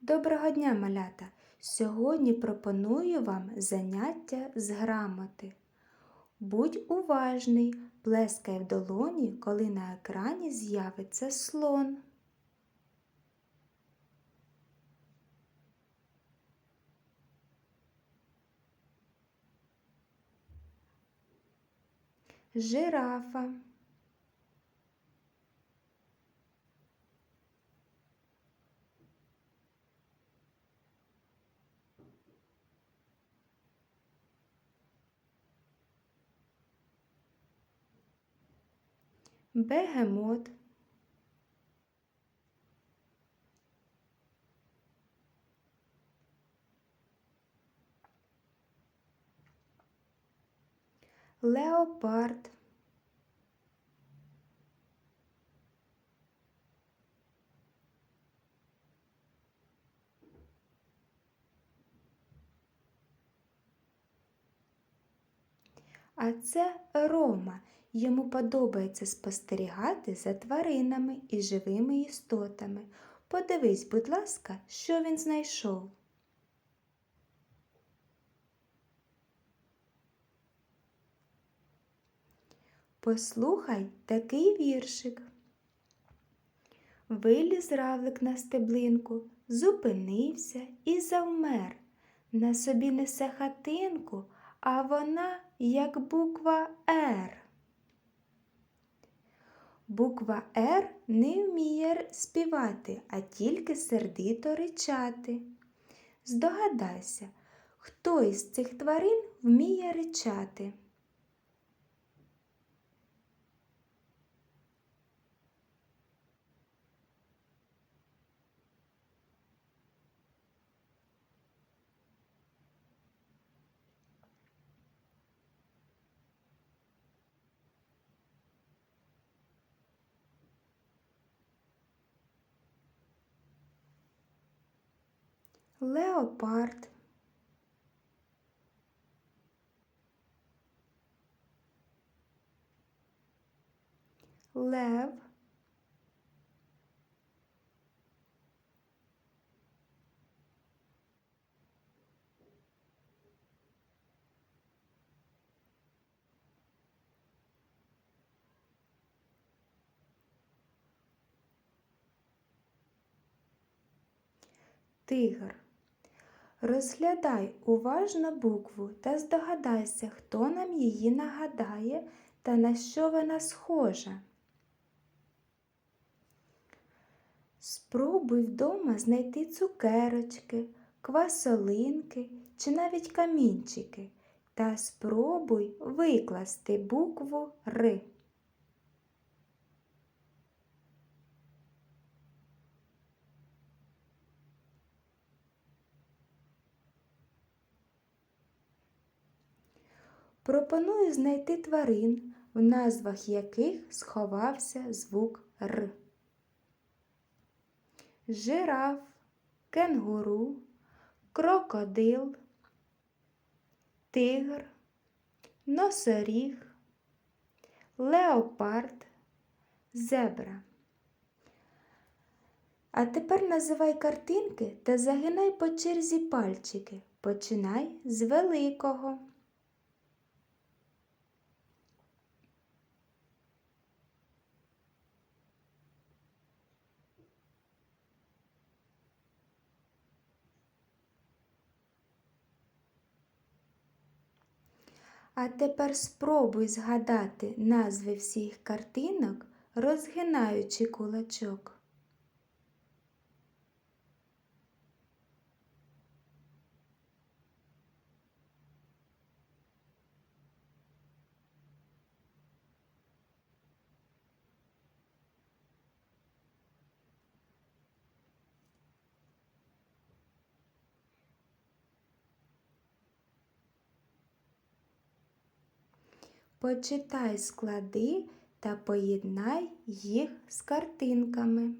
Доброго дня, малята! Сьогодні пропоную вам заняття з грамоти. Будь уважний, плескай в долоні, коли на екрані з'явиться слон. Жирафа. Бегемот. Леопард. А це Рома. Йому подобається спостерігати за тваринами і живими істотами. Подивись, будь ласка, що він знайшов. Послухай такий віршик. Виліз равлик на стеблинку, зупинився і завмер. На собі несе хатинку, а вона як буква Р. Буква Р не вміє співати, а тільки сердито ричати. Здогадайся, хто із цих тварин вміє ричати? Леопард. Лев. Тигр. Розглядай уважно букву та здогадайся, хто нам її нагадає та на що вона схожа. Спробуй вдома знайти цукерочки, квасолинки чи навіть камінчики та спробуй викласти букву Р. Пропоную знайти тварин, в назвах яких сховався звук Р. Жираф, кенгуру, крокодил, тигр, носоріг, леопард, зебра. А тепер називай картинки та загинай по черзі пальчики. Починай з великого. А тепер спробуй згадати назви всіх картинок, розгинаючи кулачок. Почитай склади та поєднай їх з картинками.